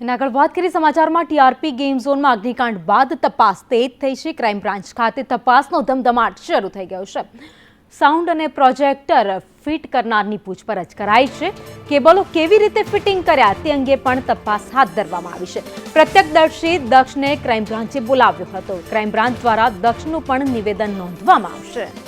એના આગળ વાત કરીએ સમાચારમાં, ટીઆરપી ગેમ ઝોનમાં અગ્નિકાંડ બાદ તપાસ તેજ થઈ છે. ક્રાઇમ બ્રાન્ચ ખાતે તપાસનો ધમધમાટ શરૂ થઈ ગયો છે. સાઉન્ડ અને પ્રોજેક્ટર ફિટ કરનારની પૂછપરછ કરાઈ છે. કેબલો કેવી રીતે ફિટિંગ કર્યા તે અંગે પણ તપાસ હાથ ધરવામાં આવી છે. પ્રત્યક્ષદર્શી દક્ષને ક્રાઇમ બ્રાન્ચે બોલાવ્યો હતો. ક્રાઇમ બ્રાન્ચ દ્વારા દક્ષનું પણ નિવેદન નોંધવામાં આવશે.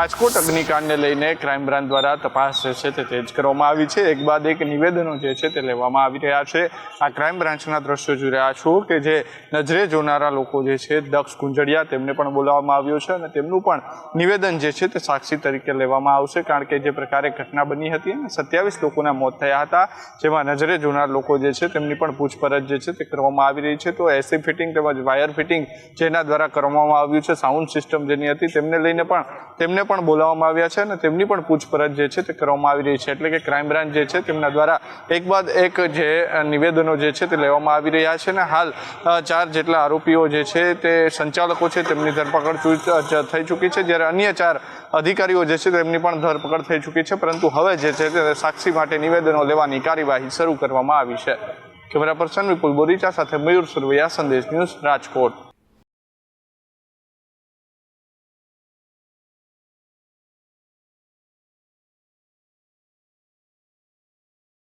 રાજકોટ અગ્નિકાંડને લઈને ક્રાઇમ બ્રાન્ચ દ્વારા તપાસ જે છે તે તેજ કરવામાં આવી છે. એક બાદ એક નિવેદનો જે છે તે લેવામાં આવી રહ્યા છે. આ ક્રાઇમ બ્રાન્ચના દ્રશ્યો જોઈ રહ્યા છો કે જે નજરે જોનારા લોકો જે છે દક્ષ ગુંજડિયા તેમને પણ બોલાવવામાં આવ્યો છે અને તેમનું પણ નિવેદન જે છે તે સાક્ષી તરીકે લેવામાં આવશે કારણ કે જે પ્રકારે ઘટના બની હતી અને સત્યાવીસ લોકોના મોત થયા હતા. જેમાં નજરે જોનાર લોકો જે છે તેમની પણ પૂછપરછ જે છે તે કરવામાં આવી રહી છે. તો એસી ફિટિંગ તેમજ વાયર ફિટિંગ જેના દ્વારા કરવામાં આવ્યું છે. સાઉન્ડ સિસ્ટમ જેની હતી તેમને લઈને પણ તેમને પણ બોલાવવામાં આવ્યા છે અને તેમની પણ પૂછપરછ જે છે તે કરવામાં આવી રહી છે. એટલે કે ક્રાઇમ બ્રાન્ચ જે છે તેમના દ્વારા એક બાદ એક જે નિવેદનો જે છે તે લેવામાં આવી રહ્યા છે અને હાલ ચાર જેટલા આરોપીઓ જે છે તે સંચાલકો છે તેમની ધરપકડ થઈ ચૂકી છે. જ્યારે અન્ય ચાર અધિકારીઓ જે છે તેમની પણ ધરપકડ થઈ ચૂકી છે. પરંતુ હવે જે છે તે સાક્ષી માટે નિવેદનો લેવાની કાર્યવાહી શરૂ કરવામાં આવી છે. કેમેરા પર્સન વિપુલ બોરીચા સાથે મયુર સુરવૈયા, સંદેશ ન્યૂઝ રાજકોટ.